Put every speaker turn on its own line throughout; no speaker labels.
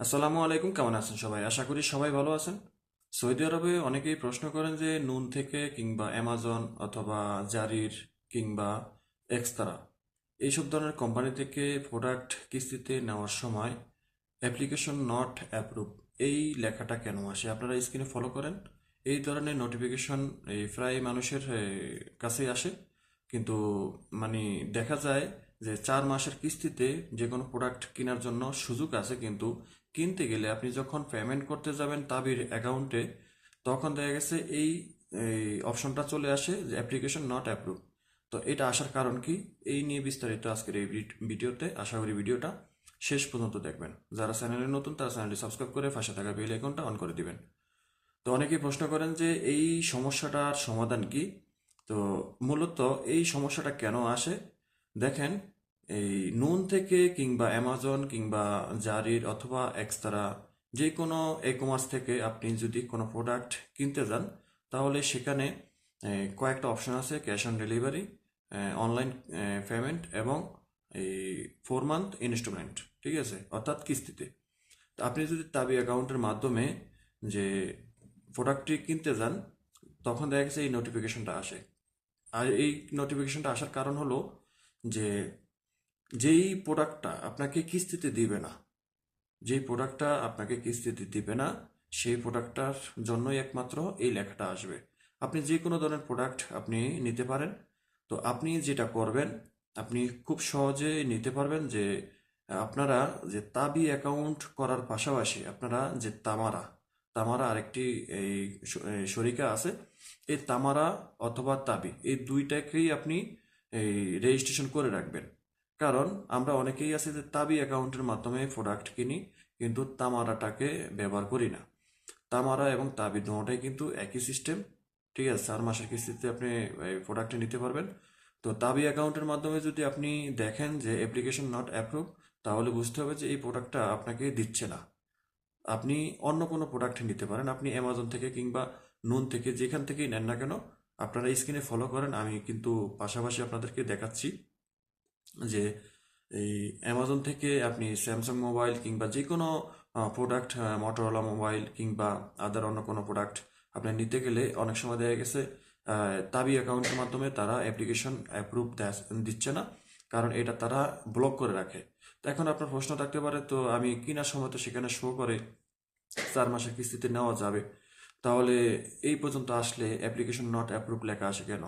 আসসালামু আলাইকুম, কেমন আছেন সবাই? আশা করি সবাই ভালো আছেন। সৌদি আরবে অনেকেই প্রশ্ন করেন যে নুন থেকে কিংবা অ্যামাজন অথবা জারির কিংবা এক্সতারা এইসব ধরনের কোম্পানি থেকে প্রোডাক্ট কিস্তিতে নেওয়ার সময় অ্যাপ্লিকেশন নট অ্যাপ্রুভ, এই লেখাটা কেন আসে? আপনারা স্ক্রিনে ফলো করেন, এই ধরনের নোটিফিকেশন, এই প্রায় মানুষের কাছেই আসে। কিন্তু মানে দেখা যায় যে চার মাসের কিস্তিতে যে কোনো প্রোডাক্ট কেনার জন্য সুযোগ আছে, কিন্তু কিনতে গেলে আপনি যখন পেমেন্ট করতে যাবেন তাবির অ্যাকাউন্টে তখন দেখা গেছে এই অপশনটা চলে আসে যে অ্যাপ্লিকেশন নট অ্যাপ্রুভ তো এটা আসার কারণ কি? এই নিয়ে বিস্তারিত আজকের এই ভিড- ভিডিওতে আশা করি ভিডিওটা শেষ পর্যন্ত দেখবেন। যারা চ্যানেলে নতুন, তারা চ্যানেলটি সাবস্ক্রাইব করে পাশে থাকা বেল আইকনটা অন করে দিবেন। তো অনেকেই প্রশ্ন করেন যে এই সমস্যাটার সমাধান কি? তো মূলত এই সমস্যাটা কেন আসে? দেখেন এই নুন থেকে কিংবা অ্যামাজন কিংবা জারির অথবা এক্সতারা যে কোনো ই কমার্স থেকে আপনি যদি কোনো প্রোডাক্ট কিনতে যান, তাহলে সেখানে কয়েকটা অপশন আছে cash on delivery online payment এবং এই ফোর মান্থ ইনস্টলমেন্ট ঠিক আছে? অর্থাৎ কিস্তিতে। আপনি যদি তাবি অ্যাকাউন্টের মাধ্যমে যে প্রোডাক্টটি কিনতে যান, তখন দেখা গেছে এই নোটিফিকেশনটা আসে। আর এই নোটিফিকেশনটা আসার কারণ হলো যে যেই প্রোডাক্টটা আপনাকে কিস্তিতে দিবে না, যেই প্রোডাক্টটা আপনাকে কিস্তিতে দিবে না, সেই প্রোডাক্টটার জন্যই একমাত্র এই লেখাটা আসবে। আপনি যে কোনো ধরনের প্রোডাক্ট আপনি নিতে পারেন। তো আপনি যেটা করবেন, আপনি খুব সহজে নিতে পারবেন যে আপনারা যে তাবি অ্যাকাউন্ট করার পাশাপাশি আপনারা যে তামারা তামারা আরেকটি এই শরিকা আছে, এই তামারা অথবা তাবি, এই দুইটাকেই আপনি এই রেজিস্ট্রেশন করে রাখবেন। কারণ আমরা অনেকেই আছে যে তাবি অ্যাকাউন্টের মাধ্যমে প্রোডাক্ট কিনি, কিন্তু তামারাটাকে ব্যবহার করি না। তামারা এবং তাবি দুটোটাই কিন্তু একই সিস্টেম ঠিক আছে? চার মাসের কিস্তিতে আপনি এই প্রোডাক্টটি নিতে পারবেন। তো তাবি অ্যাকাউন্টের মাধ্যমে যদি আপনি দেখেন যে অ্যাপ্লিকেশন নট অ্যাপ্রুভ তাহলে বুঝতে হবে যে এই প্রোডাক্টটা আপনাকে দিচ্ছে না। আপনি অন্য কোনো প্রোডাক্ট নিতে পারেন। আপনি অ্যামাজন থেকে কিংবা নুন থেকে যেখান থেকেই নেন না কেন, আপনারা স্ক্রিনে ফলো করেন, আমি কিন্তু পাশাপাশি আপনাদেরকে দেখাচ্ছি। যে এই অ্যামাজন থেকে আপনি স্যামসাং মোবাইল কিংবা যে কোনো প্রোডাক্ট মোটরোলা মোবাইল কিংবা আদার অন্য কোনো প্রোডাক্ট আপনি নিতে গেলে অনেক সময় দেখা গেছে তাবি অ্যাকাউন্টের মাধ্যমে তারা অ্যাপ্লিকেশন অ্যাপ্রুভ দিচ্ছে না। কারণ এটা তারা ব্লক করে রাখে। তো এখন আপনার প্রশ্ন থাকতে পারে, তো আমি কেনার সময় তো সেখানে শো করে, চার মাসের কিস্তিতে নেওয়া যাবে। তাহলে এই পর্যন্ত আসলে অ্যাপ্লিকেশন নট অ্যাপ্রুভ লেখা আসে কেন?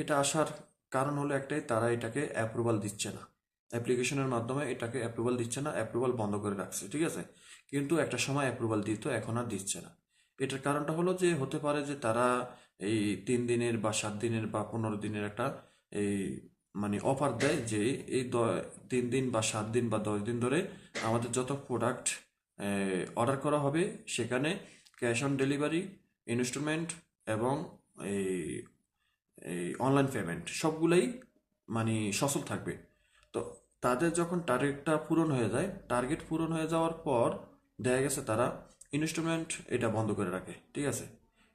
এটা আসার কারণ হলো একটাই, তারা এটাকে অ্যাপ্রুভাল দিচ্ছে না। অ্যাপ্লিকেশনের মাধ্যমে এটাকে অ্যাপ্রুভাল দিচ্ছে না অ্যাপ্রুভাল বন্ধ করে রাখছে, ঠিক আছে? কিন্তু একটা সময় অ্যাপ্রুভাল দিত, এখন আর দিচ্ছে না। এটার কারণটা হলো যে, হতে পারে যে তারা এই তিন দিনের বা সাত দিনের বা পনেরো দিনের একটা এই মানে অফার দেয় যে, এই তিন দিন বা সাত দিন বা দশ দিন ধরে আমাদের যত প্রোডাক্ট অর্ডার করা হবে, সেখানে ক্যাশ অন ডেলিভারি ইনস্টলমেন্ট এবং এই এই অনলাইন পেমেন্ট সবগুলাই মানে সচল থাকবে। তো তাদের যখন টার্গেটটা পূরণ হয়ে যায় টার্গেট পূরণ হয়ে যাওয়ার পর দেখা গেছে তারা ইনস্টলমেন্ট এটা বন্ধ করে রাখে, ঠিক আছে?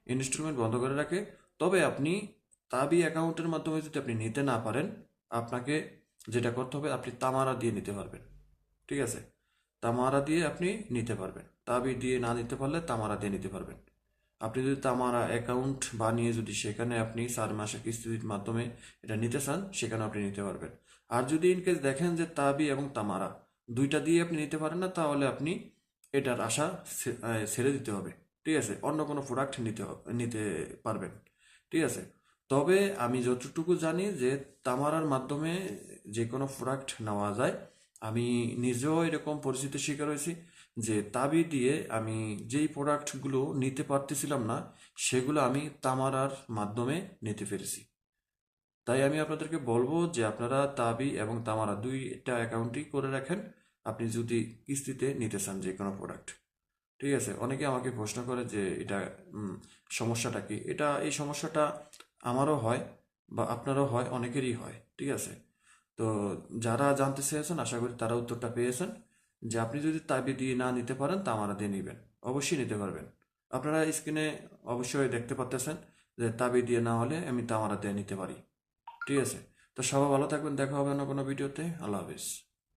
ইনস্টলমেন্ট বন্ধ করে রাখে। তবে আপনি তাবি অ্যাকাউন্টের মাধ্যমে যদি আপনি নিতে না পারেন, আপনাকে যেটা করতে হবে, আপনি তামারা দিয়ে নিতে পারবেন, ঠিক আছে? তামারা দিয়ে আপনি নিতে পারবেন। তাবি দিয়ে না নিতে পারলে তামারা দিয়ে নিতে পারবেন। আপনি যদি তামারা অ্যাকাউন্ট বানিয়ে যদি সেখানে আপনি চার মাসের কিস্তির মাধ্যমে এটা নিতে চান সেখানে আপনি নিতে পারবেন। আর যদি ইনকেস দেখেন যে তাবি এবং তামারা দুইটা দিয়ে আপনি নিতে পারেন না, তাহলে আপনি এটার আশা ছেড়ে দিতে হবে। ঠিক আছে? অন্য কোনো প্রোডাক্ট নিতে নিতে পারবেন। ঠিক আছে? তবে আমি যতটুকু জানি যে তামারার মাধ্যমে যে কোনো প্রোডাক্ট নেওয়া যায়। আমি নিজেও এরকম পরিস্থিতির শিকার হয়েছি যে তাবি দিয়ে আমি যেই প্রোডাক্টগুলো নিতে পারতেছিলাম না, সেগুলো আমি তামারার মাধ্যমে নিতে পেরেছি। তাই আমি আপনাদেরকে বলব যে আপনারা তাবি এবং তামারা দুইটা অ্যাকাউন্টই করে রাখেন, আপনি যদি কিস্তিতে নিতে চান যে কোনো প্রোডাক্ট ঠিক আছে? অনেকে আমাকে প্রশ্ন করে যে এটা সমস্যাটা কি? এটা, এই সমস্যাটা আমারও হয় বা আপনারও হয়, অনেকেরই হয়। ঠিক আছে? তো যারা জানতে চেয়েছেন, আশা করি তারা উত্তরটা পেয়েছেন যে আপনি যদি তাবি দিয়ে না নিতে পারেন, তা তামারা দিয়ে নেবেন। অবশ্যই নিতে পারবেন। আপনারা স্ক্রিনে অবশ্যই দেখতে পাচ্তেছেন যে তাবি দিয়ে না হলে আমি তামারা দিয়ে নিতে পারি। ঠিক আছে? তো সবাই ভালো থাকবেন, দেখা হবে না কোনো ভিডিওতে আল্লাহ হাফিজ।